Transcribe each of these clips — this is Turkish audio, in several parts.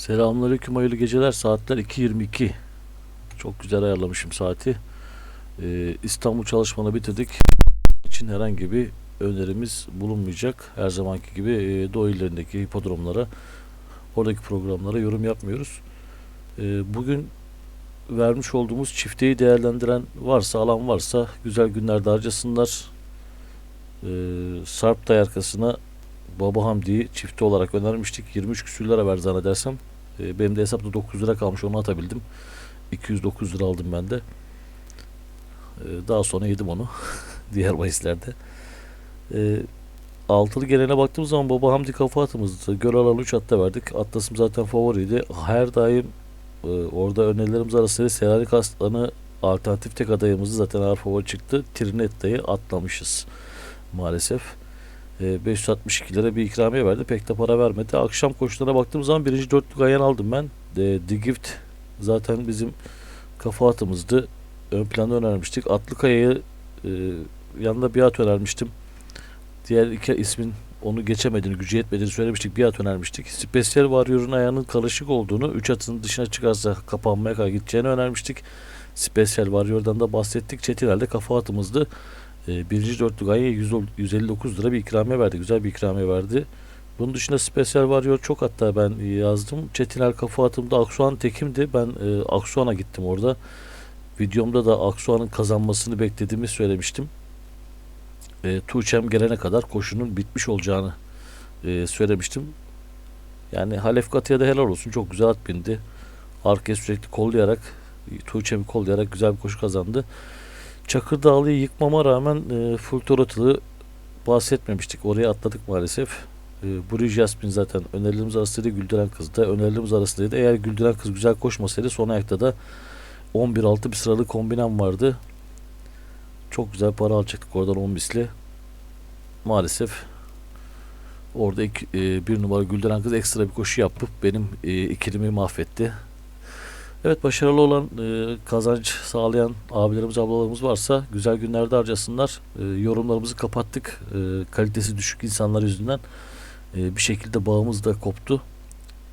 Selamünaleyküm hayırlı geceler. Saatler 2.22. Çok güzel ayarlamışım saati. Ee, İstanbul çalışmanı bitirdik. için herhangi bir önerimiz bulunmayacak. Her zamanki gibi e, Doğu illerindeki hipodromlara, oradaki programlara yorum yapmıyoruz. Ee, bugün vermiş olduğumuz çifteyi değerlendiren varsa, alan varsa güzel günlerde harcasınlar. Ee, Sarp Day arkasına Baba Hamdi'yi çifte olarak önermiştik. 23 küsür lira ver zannedersem. Ee, benim de hesapta 9 lira kalmış onu atabildim. 209 lira aldım ben de. Ee, daha sonra yedim onu. Diğer bahislerde. Ee, altılı gelene baktığımız zaman Baba Hamdi kafa atımızdı. Göl alanı 3 atta verdik. Atlasım zaten favoriydi. Her daim e, orada önerilerimiz arasında Selanik Aslanı alternatif tek adayımızdı. Zaten ağır favori çıktı. Trinetta'yı atlamışız maalesef. E, 562 lira bir ikramiye verdi. Pek de para vermedi. Akşam koşularına baktığım zaman birinci dörtlük ayan aldım ben. E, The Gift zaten bizim kafa atımızdı. Ön planda önermiştik. Atlıkaya'yı e, yanında bir at önermiştim. Diğer iki ismin onu geçemediğini, gücü yetmediğini söylemiştik. Bir at önermiştik. Special Warrior'un ayağının karışık olduğunu, 3 atın dışına çıkarsa kapanmaya kadar gideceğini önermiştik. Special Warrior'dan da bahsettik. Çetinel'de kafa atımızdı. E, birinci dörtlük aya 100 159 lira bir ikramiye verdi. Güzel bir ikramiye verdi. Bunun dışında Special Warrior çok hatta ben yazdım. Çetinel kafa atımda Aksuan Tekim'di. Ben e, Aksuan'a gittim orada. Videomda da Aksuan'ın kazanmasını beklediğimi söylemiştim. E, Tuğçem gelene kadar koşunun bitmiş olacağını e, söylemiştim. Yani Halef Katı'ya da helal olsun. Çok güzel at bindi. Arkaya sürekli kollayarak Tuğçem'i kollayarak güzel bir koşu kazandı. Çakır Dağlı'yı yıkmama rağmen e, full Toratılı bahsetmemiştik. Oraya atladık maalesef. E, Blue Jasmine zaten önerilerimiz arasındaydı. Güldüren Kız da önerilerimiz arasındaydı. Eğer Güldüren Kız güzel koşmasaydı son ayakta da 11-6 bir sıralı kombinem vardı. Çok güzel para alacaktık oradan 10 misli. Maalesef orada iki, e, bir numara Güldüren Kız ekstra bir koşu yapıp benim e, ikilimi mahvetti. Evet başarılı olan e, kazanç sağlayan abilerimiz ablalarımız varsa güzel günlerde harcasınlar. E, yorumlarımızı kapattık. E, kalitesi düşük insanlar yüzünden e, bir şekilde bağımız da koptu.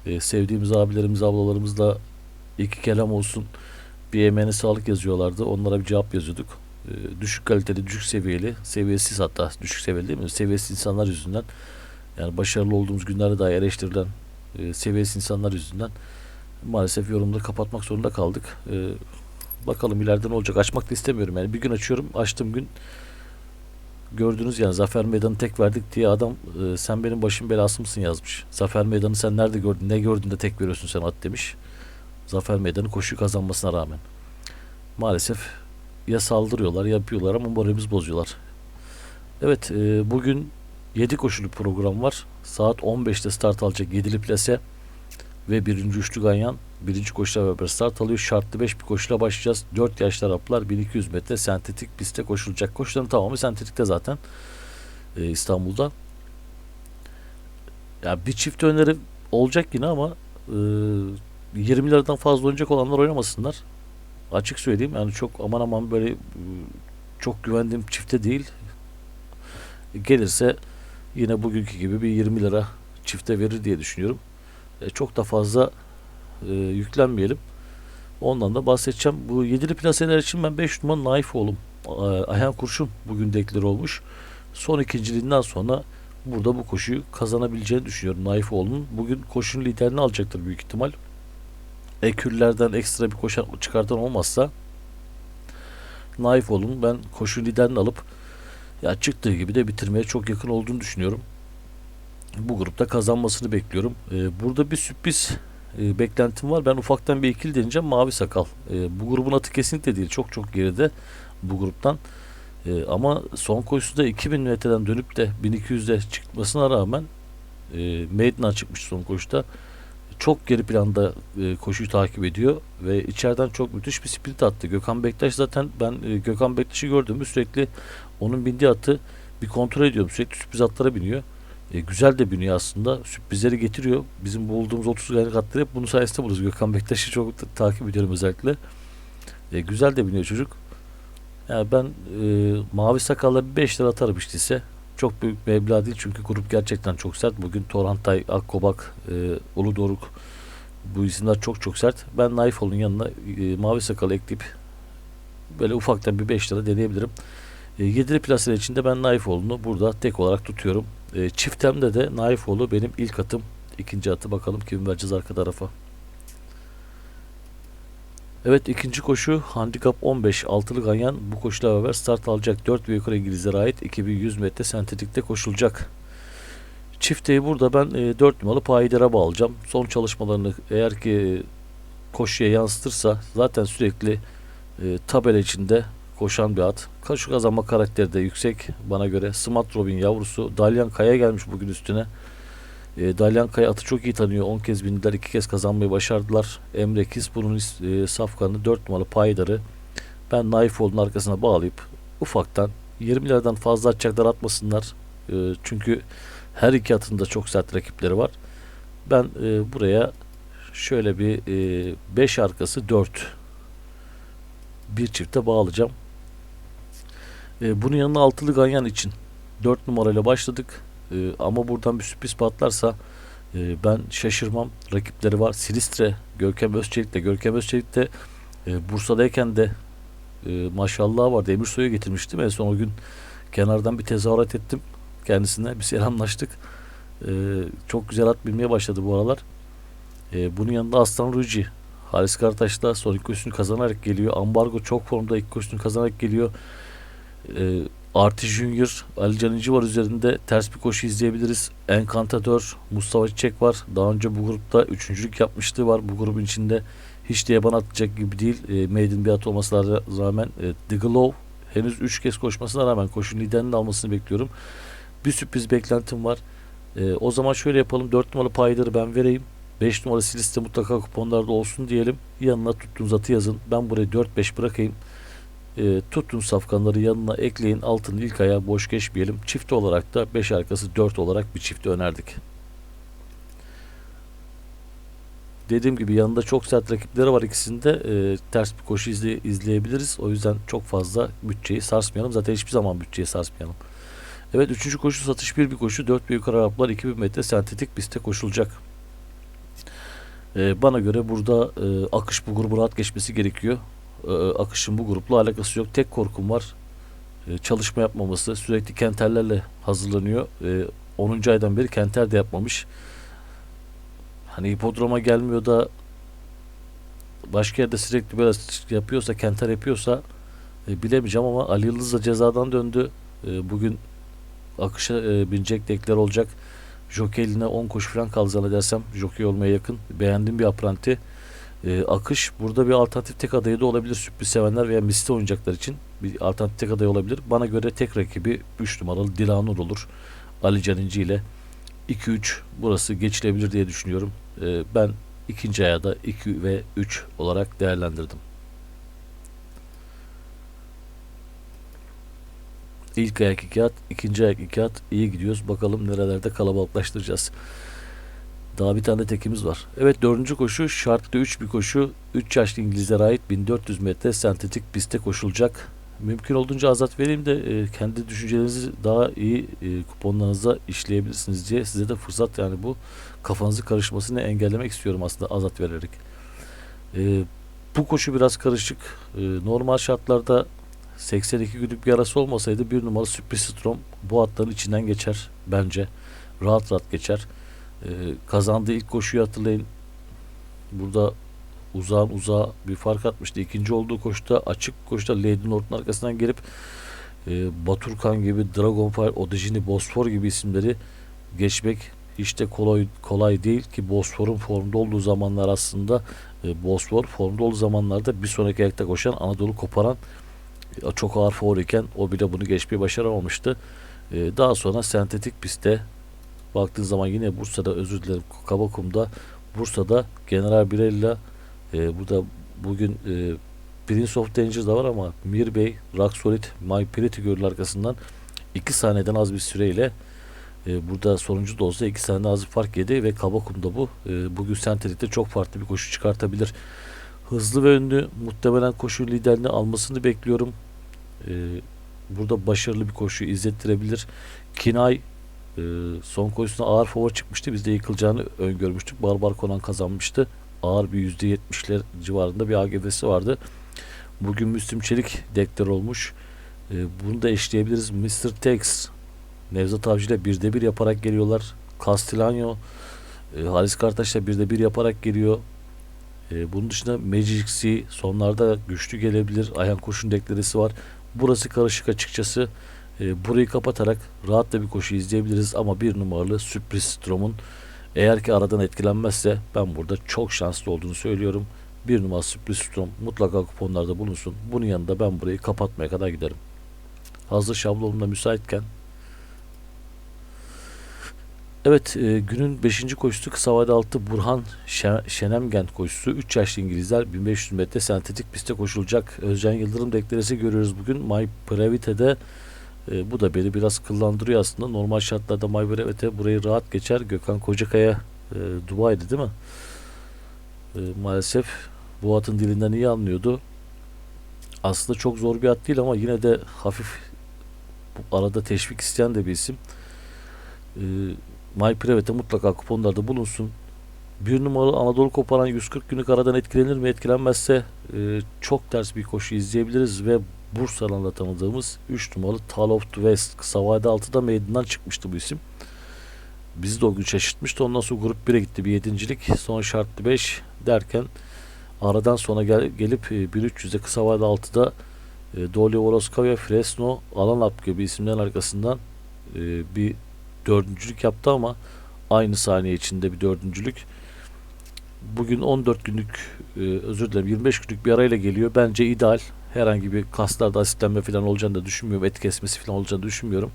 E, sevdiğimiz abilerimiz ablalarımızla iki kelam olsun bir emeğine sağlık yazıyorlardı. Onlara bir cevap yazıyorduk. E, düşük kaliteli, düşük seviyeli, seviyesiz hatta düşük seviyeli değil mi? Seviyesiz insanlar yüzünden yani başarılı olduğumuz günlerde dahi eleştirilen e, seviyesiz insanlar yüzünden maalesef yorumda kapatmak zorunda kaldık. Ee, bakalım ileride ne olacak. Açmak da istemiyorum yani. Bir gün açıyorum. Açtığım gün gördünüz yani Zafer Meydanı tek verdik diye adam e, sen benim başım belası mısın yazmış. Zafer Meydanı sen nerede gördün? Ne gördün de tek veriyorsun sen at demiş. Zafer Meydanı koşu kazanmasına rağmen. Maalesef ya saldırıyorlar ya yapıyorlar ama moralimizi bozuyorlar. Evet e, bugün 7 koşulu program var. Saat 15'te start alacak 7'li plase ve birinci üçlü ganyan birinci koşuyla beraber start alıyor. Şartlı 5 bir koşuyla başlayacağız. 4 yaşlı Araplar 1200 metre sentetik pistte koşulacak. Koşuların tamamı sentetikte zaten ee, İstanbul'da. Ya bir çift öneri olacak yine ama e, 20 liradan fazla oynayacak olanlar oynamasınlar. Açık söyleyeyim yani çok aman aman böyle e, çok güvendiğim çifte değil. Gelirse yine bugünkü gibi bir 20 lira çifte verir diye düşünüyorum. E, çok da fazla e, yüklenmeyelim. Ondan da bahsedeceğim. Bu yedili plaseler için ben 5 numara Naif oğlum. Ayhan Kurşun bugün dekleri olmuş. Son ikinciliğinden sonra burada bu koşuyu kazanabileceğini düşünüyorum Naif oğlunun. Bugün koşunun liderini alacaktır büyük ihtimal. Ekürlerden ekstra bir koşan çıkartan olmazsa Naif oğlunun ben koşu liderini alıp ya çıktığı gibi de bitirmeye çok yakın olduğunu düşünüyorum bu grupta kazanmasını bekliyorum. Ee, burada bir sürpriz e, beklentim var. Ben ufaktan bir ikili deneyeceğim. Mavi Sakal. E, bu grubun atı kesinlikle değil. Çok çok geride bu gruptan. E, ama son koşuda 2000 metreden dönüp de 1200'de çıkmasına rağmen e, Maiden'a çıkmış son koşuda. Çok geri planda e, koşuyu takip ediyor ve içeriden çok müthiş bir sprint attı. Gökhan Bektaş zaten ben e, Gökhan Bektaş'ı gördüğümü sürekli onun bindiği atı bir kontrol ediyorum. Sürekli sürpriz atlara biniyor. E, güzel de biniyor aslında. Sürprizleri getiriyor. Bizim bulduğumuz 30 gayret atları hep bunun sayesinde buluruz. Gökhan Bektaş'ı çok ta- takip ediyorum özellikle. E, güzel de biniyor çocuk. Yani ben e, mavi sakalla 5 lira atarım işte ise. Çok büyük meblağ değil çünkü grup gerçekten çok sert. Bugün Torhantay, Akkobak, e, Uludoruk Bu isimler çok çok sert. Ben Naifol'un yanına e, mavi sakalı ekleyip böyle ufaktan bir 5 lira deneyebilirim. E, yedili plaser içinde ben Naifol'unu burada tek olarak tutuyorum. E, çiftemde de Naifol'u benim ilk atım. ikinci atı bakalım kim vereceğiz arka tarafa. Evet ikinci koşu handikap 15 altılı ganyan bu koşuyla beraber start alacak 4 ve yukarı İngilizlere ait 2100 metre sentetikte koşulacak. Çifteyi burada ben e, 4 numaralı payidara bağlayacağım. Son çalışmalarını eğer ki e, koşuya yansıtırsa zaten sürekli e, tabela içinde koşan bir at. Koşu kazanma karakteri de yüksek bana göre. Smart Robin yavrusu. Dalyan Kaya gelmiş bugün üstüne. E, Dalyan Kaya atı çok iyi tanıyor. 10 kez bindiler. 2 kez kazanmayı başardılar. Emre Kis bunun is- e, safkanı 4 numaralı payidarı. Ben Naifol'un arkasına bağlayıp ufaktan 20'lerden fazla atacaklar atmasınlar. E, çünkü her iki atın da çok sert rakipleri var. Ben e, buraya şöyle bir 5 arkası 4 bir çifte bağlayacağım. E, bunun yanına altılı ganyan için 4 numarayla başladık. E, ama buradan bir sürpriz patlarsa e, ben şaşırmam. Rakipleri var. Silistre, Görkem Özçelik de. Görkem Özçelik de e, Bursa'dayken de e, maşallah var. Demirsoy'u getirmiştim. En son o gün kenardan bir tezahürat ettim kendisine. Bir selamlaştık. E, çok güzel at bilmeye başladı bu aralar. E, bunun yanında Aslan Ruci. Halis Karataş da son ilk koşusunu kazanarak geliyor. Ambargo çok formda ilk koşusunu kazanarak geliyor. E, Arti Junior, Ali Canıncı var üzerinde. Ters bir koşu izleyebiliriz. Encantador, Mustafa Çiçek var. Daha önce bu grupta üçüncülük yapmışlığı var. Bu grubun içinde hiç diye bana atacak gibi değil. E, maiden bir at olmasına rağmen e, The Glow henüz 3 kez koşmasına rağmen koşun liderinin almasını bekliyorum. Bir sürpriz beklentim var. E, o zaman şöyle yapalım. 4 numaralı payları ben vereyim. 5 numara siliste mutlaka kuponlarda olsun diyelim. Yanına tuttuğunuz atı yazın. Ben buraya 4-5 bırakayım. E, tuttuğunuz safkanları yanına ekleyin. Altın ilk ayağı boş geçmeyelim. Çift olarak da 5 arkası 4 olarak bir çifti önerdik. Dediğim gibi yanında çok sert rakipleri var ikisinde. E, ters bir koşu izle, izleyebiliriz. O yüzden çok fazla bütçeyi sarsmayalım. Zaten hiçbir zaman bütçeyi sarsmayalım. Evet üçüncü koşu satış bir bir koşu. 4 büyük Araplar 2000 metre sentetik pistte koşulacak. Ee, bana göre burada e, akış bu grubu rahat geçmesi gerekiyor. Ee, akışın bu grupla alakası yok. Tek korkum var. e, çalışma yapmaması. Sürekli kenterlerle hazırlanıyor. E, 10. aydan beri kenter de yapmamış. Hani hipodroma gelmiyor da başka yerde sürekli böyle yapıyorsa, kenter yapıyorsa e, bilemeyeceğim ama Ali Yıldız da cezadan döndü. E, bugün akışa e, binecek dekler olacak. Jockey eline 10 koşu falan kaldı zannedersem. Jockey olmaya yakın. Beğendiğim bir apranti. Ee, akış burada bir alternatif tek adayı da olabilir. Sürpriz sevenler veya misli oynayacaklar için bir alternatif tek adayı olabilir. Bana göre tek rakibi 3 numaralı Dilanur olur. Ali Caninci ile 2-3 burası geçilebilir diye düşünüyorum. Ee, ben ikinci aya da 2 ve 3 olarak değerlendirdim. İlk ayak iki at, ikinci ayak iki at. iyi gidiyoruz. Bakalım nerelerde kalabalıklaştıracağız. Daha bir tane tekimiz var. Evet dördüncü koşu şartlı 3 bir koşu. 3 yaşlı İngilizlere ait 1400 metre sentetik pistte koşulacak. Mümkün olduğunca azat vereyim de e, kendi düşüncelerinizi daha iyi e, kuponlarınıza işleyebilirsiniz diye size de fırsat yani bu kafanızı karışmasını engellemek istiyorum aslında azat vererek. E, bu koşu biraz karışık. E, normal şartlarda 82 günlük bir arası olmasaydı bir numara sürpriz Strom bu atların içinden geçer bence. Rahat rahat geçer. Ee, kazandığı ilk koşuyu hatırlayın. Burada uzağın uzağa bir fark atmıştı. İkinci olduğu koşuda açık koşuda Lady Norton arkasından gelip e, Baturkan gibi Dragonfire, Odejini, Bosfor gibi isimleri geçmek hiç de kolay kolay değil ki Bosfor'un formda olduğu zamanlar aslında e, Bosfor formda olduğu zamanlarda bir sonraki ayakta koşan Anadolu koparan e, çok ağır favori o bile bunu geçmeyi başaramamıştı. E, daha sonra sentetik pistte baktığın zaman yine Bursa'da özür dilerim Kabakum'da Bursa'da General Birella e, burada bugün e, Prince of Danger da var ama Mir Bey, Rocksolid, My Pretty Girl arkasından 2 saniyeden az bir süreyle e, burada sonuncu da olsa 2 saniyeden az bir fark yedi ve Kabakum'da bu e, bugün sentetikte çok farklı bir koşu çıkartabilir. Hızlı ve ünlü muhtemelen koşu liderliğini almasını bekliyorum. E, burada başarılı bir koşu izlettirebilir. Kinay e, son koşusunda ağır fova çıkmıştı. Biz de yıkılacağını öngörmüştük. Barbar Konan kazanmıştı. ağır bir %70'ler civarında bir AGF'si vardı. Bugün Müslüm Çelik deklar olmuş. E, bunu da eşleyebiliriz. Mr. Tex Nevzat Avcı ile birde bir yaparak geliyorlar. Castellano e, Halis Kartaş'la birde bir yaparak geliyor. E, bunun dışında Magic C sonlarda güçlü gelebilir. Ayhan Kurşun deklaresi var. Burası karışık açıkçası. E, burayı kapatarak rahatla bir koşu izleyebiliriz ama bir numaralı sürpriz Strom'un eğer ki aradan etkilenmezse ben burada çok şanslı olduğunu söylüyorum. Bir numaralı sürpriz Strom mutlaka kuponlarda bulunsun. Bunun yanında ben burayı kapatmaya kadar giderim. Hazır şablonumda müsaitken Evet e, günün 5. koşusu kısa vade altı Burhan Şe- Şenemgen koşusu 3 yaşlı İngilizler 1500 metre sentetik pistte koşulacak. Özcan Yıldırım deklaresi görüyoruz bugün. My Private'de e, bu da beni biraz kıllandırıyor aslında. Normal şartlarda My Private burayı rahat geçer. Gökhan Kocakaya e, Dubai'di değil mi? E, maalesef bu atın dilinden iyi anlıyordu. Aslında çok zor bir at değil ama yine de hafif arada teşvik isteyen de bir isim. E, My Private mutlaka kuponlarda bulunsun. Bir numaralı Anadolu koparan 140 günlük aradan etkilenir mi? Etkilenmezse e, çok ters bir koşu izleyebiliriz ve Bursa'dan da tanıdığımız 3 numaralı Tal of the West kısa vade 6'da meydandan çıkmıştı bu isim. Bizi de o gün şaşırtmıştı. Ondan sonra grup 1'e gitti bir yedincilik. Son şartlı 5 derken aradan sonra gel, gelip e, 1300'de kısa vade 6'da e, Dolly Voroskaya, Fresno, Alanap gibi isimlerin arkasından e, bir dördüncülük yaptı ama aynı saniye içinde bir dördüncülük. Bugün 14 günlük e, özür dilerim 25 günlük bir arayla geliyor. Bence ideal. Herhangi bir kaslarda asitlenme falan olacağını da düşünmüyorum. Et kesmesi falan olacağını düşünmüyorum.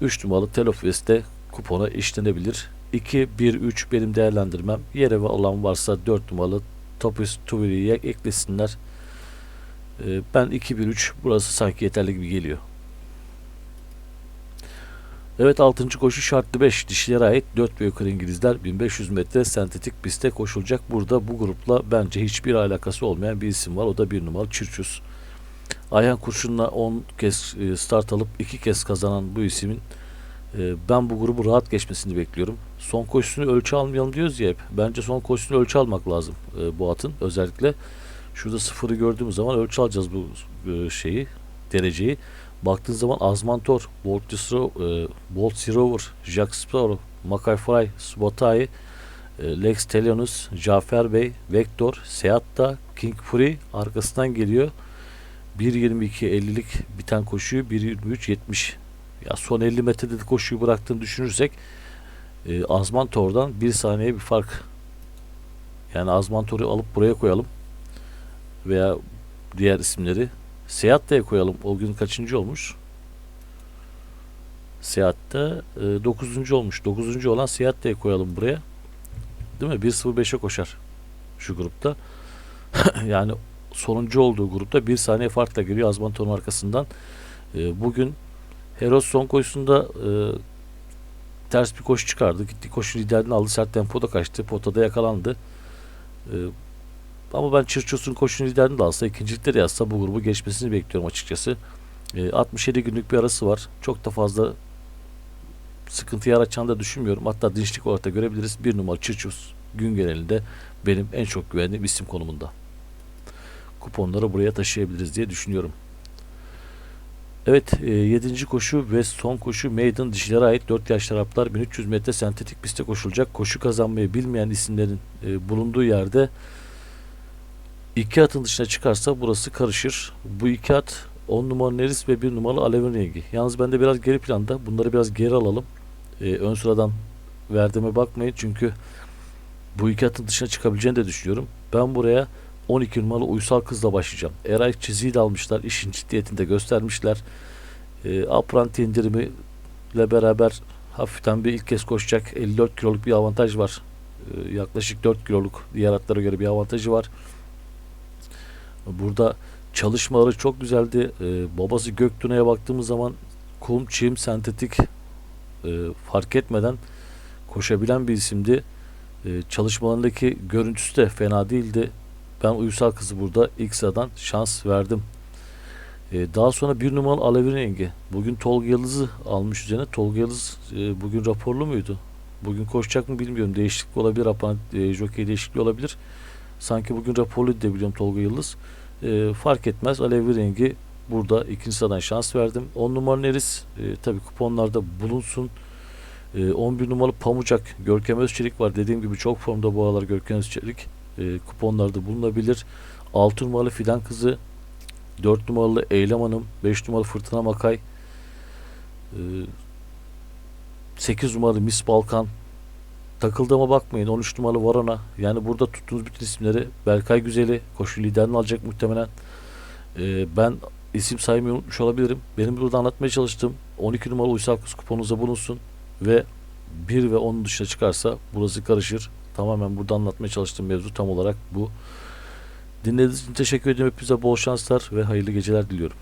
3 numaralı Telofest'te kupona işlenebilir. 2, 1, 3 benim değerlendirmem. Yere olan varsa 4 numaralı Topus Tuviri'ye eklesinler. E, ben 2, 1, 3 burası sanki yeterli gibi geliyor. Evet 6. koşu şartlı 5 dişilere ait 4 ve yukarı İngilizler 1500 metre sentetik pistte koşulacak. Burada bu grupla bence hiçbir alakası olmayan bir isim var. O da bir numaralı Çirçus. Ayhan Kurşun'la 10 kez e, start alıp 2 kez kazanan bu isimin e, ben bu grubu rahat geçmesini bekliyorum. Son koşusunu ölçü almayalım diyoruz ya hep. Bence son koşusunu ölçü almak lazım e, bu atın özellikle. Şurada sıfırı gördüğümüz zaman ölçü alacağız bu şeyi, dereceyi. Baktığın zaman Azmantor, Bolt Rover, Jack Sparrow, Makay Fry, Subotai, e, Lex Telionus, Cafer Bey, Vector, Seatta, King Fury arkasından geliyor. 1.22.50'lik biten koşuyu 1.23.70 ya son 50 metrede de koşuyu bıraktığını düşünürsek e, Azmantor'dan bir saniye bir fark yani Azmantor'u alıp buraya koyalım veya diğer isimleri Seyahat'te koyalım. O gün kaçıncı olmuş? Seyahat'te e, 9. olmuş. 9. olan Seyahat'te koyalım buraya. Değil mi? 1.05'e koşar şu grupta. yani sonuncu olduğu grupta bir saniye farkla geliyor Azmanton'un arkasından. E, bugün Heros son koşusunda e, ters bir koşu çıkardı. Gitti koşu liderini aldı. Sert tempoda kaçtı. Potada yakalandı. E, ama ben Çırços'un koşun liderini de alsa, ikincilikte de yazsa bu grubu geçmesini bekliyorum açıkçası. E, 67 günlük bir arası var. Çok da fazla sıkıntı yaratacağını da düşünmüyorum. Hatta dinçlik olarak da görebiliriz. Bir numara Çırços gün genelinde benim en çok güvendiğim isim konumunda. Kuponları buraya taşıyabiliriz diye düşünüyorum. Evet 7. E, koşu ve son koşu Maiden dişilere ait 4 yaş taraflar 1300 metre sentetik pistte koşulacak. Koşu kazanmayı bilmeyen isimlerin e, bulunduğu yerde İki atın dışına çıkarsa burası karışır. Bu iki at 10 numaralı Neris ve 1 numaralı Alevin rengi. Yalnız bende biraz geri planda. Bunları biraz geri alalım. Ee, ön sıradan verdiğime bakmayın. Çünkü bu iki atın dışına çıkabileceğini de düşünüyorum. Ben buraya 12 numaralı uysal kızla başlayacağım. Eray çiziyi de almışlar. işin ciddiyetini de göstermişler. Ee, Apranti indirimi ile beraber hafiften bir ilk kez koşacak. 54 kiloluk bir avantaj var. Ee, yaklaşık 4 kiloluk diğer atlara göre bir avantajı var. Burada çalışmaları çok güzeldi. Ee, babası Göktuğ'a baktığımız zaman kum, çim, sentetik e, fark etmeden koşabilen bir isimdi. E, çalışmalarındaki görüntüsü de fena değildi. Ben uysal kızı burada ilk sıradan şans verdim. E, daha sonra bir numaralı Alevi rengi. Bugün Tolga Yıldız'ı almış üzerine. Tolga Yıldız e, bugün raporlu muydu? Bugün koşacak mı bilmiyorum. Değişiklik olabilir. Apan, e, jockey değişikliği olabilir. Sanki bugün raporlu de biliyorum Tolga Yıldız. E, fark etmez. Alevli rengi burada ikinci sıradan şans verdim. 10 numara Neris e, tabi kuponlarda bulunsun. E, 11 numaralı Pamucak Görkem Özçelik var. Dediğim gibi çok formda bu aralar Görkem Özçelik. E, kuponlarda bulunabilir. 6 numaralı Fidan Kızı 4 numaralı Eylem Hanım 5 numaralı Fırtına Makay e, 8 numaralı Miss Balkan. Takıldığıma bakmayın. 13 numaralı Varana yani burada tuttuğunuz bütün isimleri Berkay Güzeli koşu liderini alacak muhtemelen. E, ben isim saymayı unutmuş olabilirim. Benim burada anlatmaya çalıştığım 12 numaralı Uysal Kız kuponunuzda bulunsun ve 1 ve 10'un dışına çıkarsa burası karışır tamamen burada anlatmaya çalıştığım mevzu tam olarak bu. Dinlediğiniz için teşekkür ederim hepinize bol şanslar ve hayırlı geceler diliyorum